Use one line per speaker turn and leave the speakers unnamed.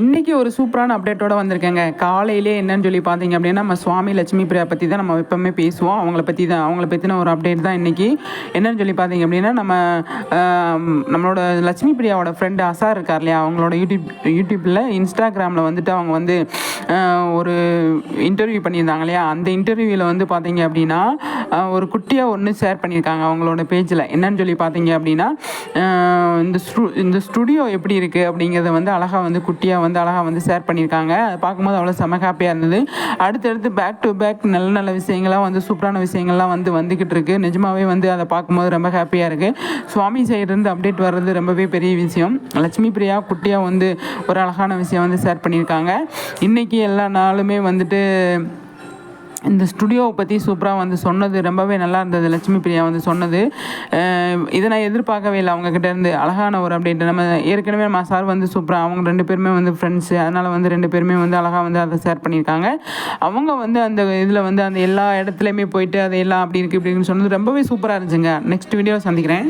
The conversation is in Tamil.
இன்றைக்கி ஒரு சூப்பரான அப்டேட்டோட வந்திருக்கேங்க. காலையிலே என்னன்னு சொல்லி பார்த்தீங்க அப்படின்னா நம்ம சுவாமி லட்சுமி பிரியா பற்றி தான் நம்ம எப்பவுமே பேசுவோம். அவங்கள பற்றி தான் அவங்கள பற்றின ஒரு அப்டேட் தான் இன்றைக்கி என்னன்னு சொல்லி பார்த்தீங்க அப்படின்னா நம்ம நம்மளோட லட்சுமி பிரியாவோட ஃப்ரெண்டு அசார் இருக்கார் இல்லையா? அவங்களோட யூடியூப் யூடியூப்பில் இன்ஸ்டாகிராமில் வந்துட்டு அவங்க வந்து ஒரு இன்டர்வியூ பண்ணியிருந்தாங்க இல்லையா? அந்த இன்டர்வியூவில் வந்து பார்த்தீங்க அப்படின்னா ஒரு குட்டியாக ஒன்று ஷேர் பண்ணியிருக்காங்க அவங்களோட பேஜில் என்னன்னு சொல்லி பார்த்தீங்க அப்படின்னா இந்த ஸ்டு இந்த ஸ்டுடியோ எப்படி இருக்குது அப்படிங்கிறத வந்து அழகாக வந்து குட்டியாக வந்து அழகாக வந்து ஷேர் பண்ணியிருக்காங்க. அதை பார்க்கும்போது அவ்வளோ செம ஹாப்பியாக இருந்தது. அடுத்தடுத்து பேக் டு பேக் நல்ல நல்ல விஷயங்கள்லாம் வந்து சூப்பரான விஷயங்கள்லாம் வந்து வந்துக்கிட்டு இருக்குது நிஜமாவே வந்து அதை பார்க்கும்போது ரொம்ப ஹாப்பியாக இருக்குது சுவாமி சைடுலேருந்து அப்டேட் வர்றது ரொம்பவே பெரிய விஷயம். லட்சுமி பிரியா குட்டியாக வந்து ஒரு அழகான விஷயம் வந்து ஷேர் பண்ணியிருக்காங்க. இன்றைக்கி எல்லா நாளுமே வந்துட்டு இந்த ஸ்டுடியோவை பற்றி சூப்பராக வந்து சொன்னது ரொம்பவே நல்லா இருந்தது. லட்சுமி பிரியா வந்து சொன்னது. இதை நான் எதிர்பார்க்கவே இல்லை. அவங்கக்கிட்ட இருந்து அழகான ஒரு நம்ம ஏற்கனவே நம்ம சார் வந்து சூப்பராக அவங்க ரெண்டு பேருமே வந்து ஃப்ரெண்ட்ஸு அதனால் வந்து ரெண்டு பேருமே வந்து அழகாக வந்து அதை ஷேர் பண்ணியிருக்காங்க. அவங்க வந்து அந்த இதில் வந்து அந்த எல்லா இடத்துலையுமே போயிட்டு அது எல்லாம் அப்படி இருக்குது இப்படின்னு சொன்னது ரொம்பவே சூப்பராக இருந்துச்சுங்க. நெக்ஸ்ட் வீடியோவில் சந்திக்கிறேன்.